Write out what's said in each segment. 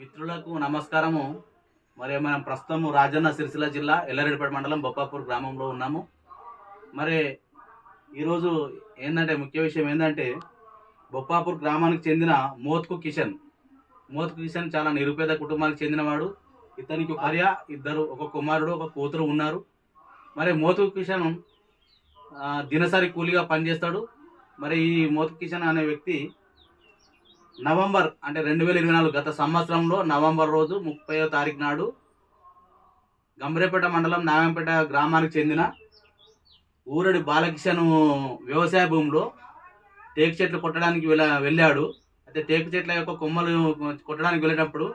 మిత్రులకు నమస్కారము. మరి మనం ప్రస్తుతం రాజన్న సిరిసిల్ల జిల్లా ఎల్లారెడ్డిపేట మండలం బొప్పాపూర్ గ్రామంలో ఉన్నాము. మరి ఈరోజు ఏంటంటే ముఖ్య విషయం ఏంటంటే బొప్పాపూర్ గ్రామానికి చెందిన మోత్కు కిషన్. మోత్కు కిషన్ చాలా నిరుపేద కుటుంబానికి చెందినవాడు. ఇతనికి భార్య ఇద్దరు ఒక కుమారుడు ఒక కూతురు ఉన్నారు. మరి మోతు కిషన్ దినసరి కూలిగా పనిచేస్తాడు. మరి ఈ మోతు కిషన్ అనే వ్యక్తి నవంబర్ అంటే రెండు వేల ఇరవై నాలుగు గత సంవత్సరంలో నవంబర్ రోజు ముప్పైవ తారీఖు నాడు గంభరేపేట మండలం నాగంపేట గ్రామానికి చెందిన ఊరడి బాలకిషన్ వ్యవసాయ భూమిలో టేకు చెట్లు కొట్టడానికి వెళ్ళ వెళ్ళాడు. అయితే టేకు చెట్ల యొక్క కొమ్మలు కొట్టడానికి వెళ్ళేటప్పుడు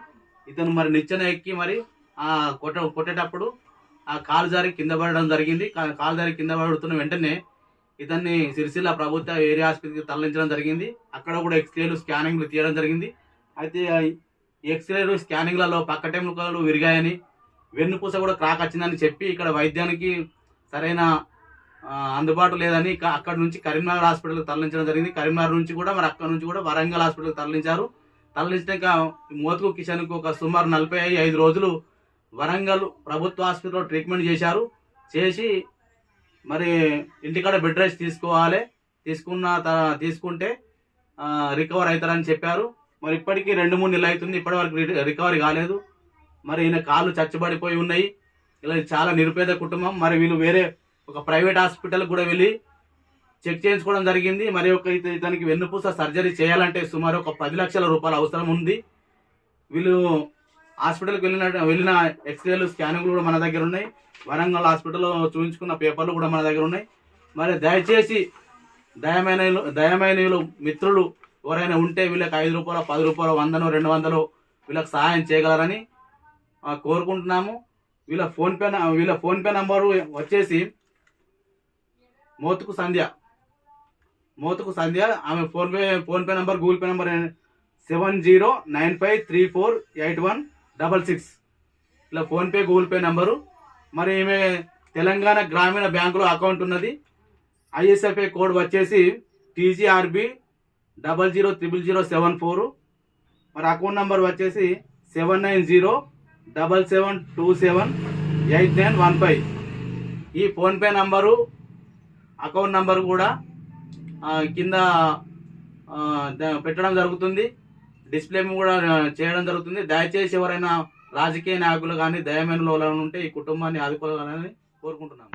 ఇతను మరి నిచ్చెన ఎక్కి మరి ఆ కొట్ట కొట్టేటప్పుడు ఆ కాలు జారి కింద పడడం జరిగింది. కా- కాలు జారి కింద పడుతున్న వెంటనే ఇతన్ని సిరిసిల్ల ప్రభుత్వ ఏరియా ఆసుపత్రికి తరలించడం జరిగింది. అక్కడ కూడా ఎక్స్రేలు స్కానింగ్లు తీయడం జరిగింది. అయితే ఎక్స్రేలు స్కానింగ్లలో పక్క టెముకలు విరిగాయని వెన్నుపూస కూడా క్రాక్ వచ్చిందని చెప్పి ఇక్కడ వైద్యానికి సరైన అందుబాటు లేదని అక్కడ నుంచి కరీంనగర్ హాస్పిటల్కి తరలించడం జరిగింది. కరీంనగర్ నుంచి కూడా మరి అక్కడ నుంచి కూడా వరంగల్ హాస్పిటల్కి తరలించారు. తరలించాక మోతుకు కిషన్కు ఒక సుమారు నలభై ఐదు రోజులు వరంగల్ ప్రభుత్వ హాస్పిటల్లో ట్రీట్మెంట్ చేశారు. చేసి మరి ఇంటికాడ బెడ్ రెస్ట్ తీసుకోవాలి. తీసుకున్న త- తీసుకుంటే రికవర్ అవుతారని చెప్పారు. మరి ఇప్పటికీ రెండు మూడు నెలలు అవుతుంది. ఇప్పటి వరకు రికవరీ కాలేదు. మరి ఈయన కాళ్ళు చచ్చబడిపోయి ఉన్నాయి. ఇలా చాలా నిరుపేద కుటుంబం. మరి వీళ్ళు వేరే ఒక ప్రైవేట్ హాస్పిటల్ కూడా వెళ్ళి చెక్ చేయించుకోవడం జరిగింది. మరి ఒక ఇతనికి వెన్నుపూస సర్జరీ చేయాలంటే సుమారు ఒక పది లక్షల రూపాయల అవసరం ఉంది. వీళ్ళు హాస్పిటల్కి వెళ్ళిన వెళ్ళిన ఎక్స్రేలు స్కానింగ్లు కూడా మన దగ్గర ఉన్నాయి. వరంగల్ హాస్పిటల్లో చూపించుకున్న పేపర్లు కూడా మన దగ్గర ఉన్నాయి. మరి దయచేసి దయమైన దయమైన మిత్రులు ఎవరైనా ఉంటే వీళ్ళకి ఐదు రూపాయలు పది రూపాయలు వందను రెండు వందలు వీళ్ళకి సహాయం చేయగలరని కోరుకుంటున్నాము. వీళ్ళ ఫోన్పే వీళ్ళ ఫోన్పే నంబరు వచ్చేసి మోతుకు సంధ్య. మోతుకు సంధ్య ఆమె PhonePe PhonePe number Google pay number seven zero nine five three four eight one double six. ఇలా ఫోన్పే గూగుల్ పే నంబరు. మరి ఈమె తెలంగాణ గ్రామీణ బ్యాంకులో అకౌంట్ ఉన్నది. ఐఎస్ఎఫ్ఐ కోడ్ వచ్చేసి TGRB double zero triple zero seven four. మరి అకౌంట్ నంబర్ వచ్చేసి seven nine zero double seven two seven eight nine one five. ఈ ఫోన్పే నంబరు అకౌంట్ నంబర్ కూడా కింద పెట్టడం జరుగుతుంది. డిస్ప్లే కూడా చేయడం జరుగుతుంది. దయచేసి ఎవరైనా రాజకీయ నాయకులు కానీ దయమైన లోలు ఉంటే ఈ కుటుంబాన్ని ఆదుకోవాలని కోరుకుంటున్నాను